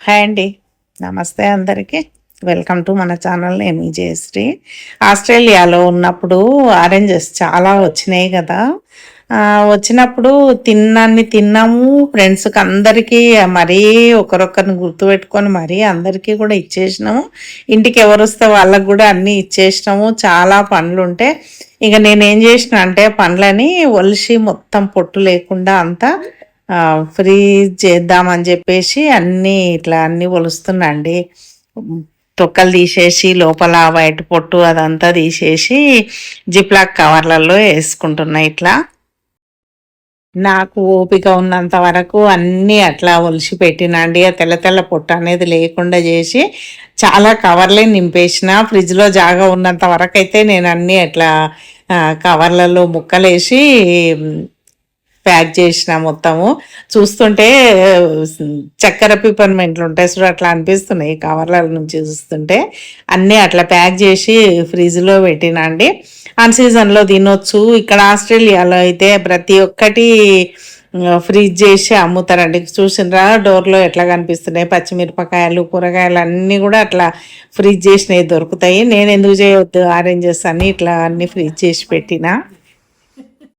Hi అండి. నమస్తే అందరికీ. వెల్కమ్ టు మన ఛానల్ నేను జయశ్రీ ఆస్ట్రేలియాలో ఉన్నప్పుడు ఆరెంజెస్ చాలా వచ్చినాయి కదా. వచ్చినప్పుడు తిన్నాన్ని తిన్నాము. ఫ్రెండ్స్కి అందరికీ మరీ ఒకరొకరిని గుర్తుపెట్టుకొని మరీ అందరికీ కూడా ఇచ్చేసినాము. ఇంటికి ఎవరు వస్తే వాళ్ళకు కూడా అన్నీ ఇచ్చేసినాము. చాలా పండ్లు ఉంటే ఇక నేనేం చేసిన అంటే పండ్లని ఒలిసి మొత్తం పొట్టు లేకుండా అంతా ఫ్రీజ్ చేద్దామని చెప్పేసి అన్నీ ఇట్లా అన్నీ ఒలుస్తున్నా అండి తొక్కలు తీసేసి లోపల బయట పొట్టు అదంతా తీసేసి జిప్లాక్ కవర్లలో వేసుకుంటున్నా ఇట్లా. నాకు ఓపిక ఉన్నంత వరకు అన్నీ అట్లా ఒలిసి పెట్టినండి. ఆ తెల్ల తెల్ల పొట్టు అనేది లేకుండా చేసి చాలా కవర్లే నింపేసిన ఫ్రిడ్జ్లో జాగా ఉన్నంత వరకు అయితే నేను అన్నీ అట్లా కవర్లలో ముక్కలేసి ప్యాక్ చేసిన మొత్తము. చూస్తుంటే చక్కెర పిపర్మెంట్లు ఉంటాయి సో అట్లా అనిపిస్తున్నాయి. కవర్ల నుంచి చూస్తుంటే అన్నీ అట్లా ప్యాక్ చేసి ఫ్రిడ్జ్లో పెట్టినా అండి. అన్ సీజన్లో తినొచ్చు. ఇక్కడ ఆస్ట్రేలియాలో అయితే ప్రతి ఒక్కటి ఫ్రీజ్ చేసి అమ్ముతారండి. చూసినరా డోర్లో ఎట్లా కనిపిస్తున్నాయి? పచ్చిమిరపకాయలు కూరగాయలు అన్నీ కూడా అట్లా ఫ్రీజ్ చేసినవి దొరుకుతాయి. నేను ఎందుకు చేయవద్దు ఆరెంజెస్ అన్ని ఇట్లా అన్నీ ఫ్రీజ్ చేసి పెట్టిన.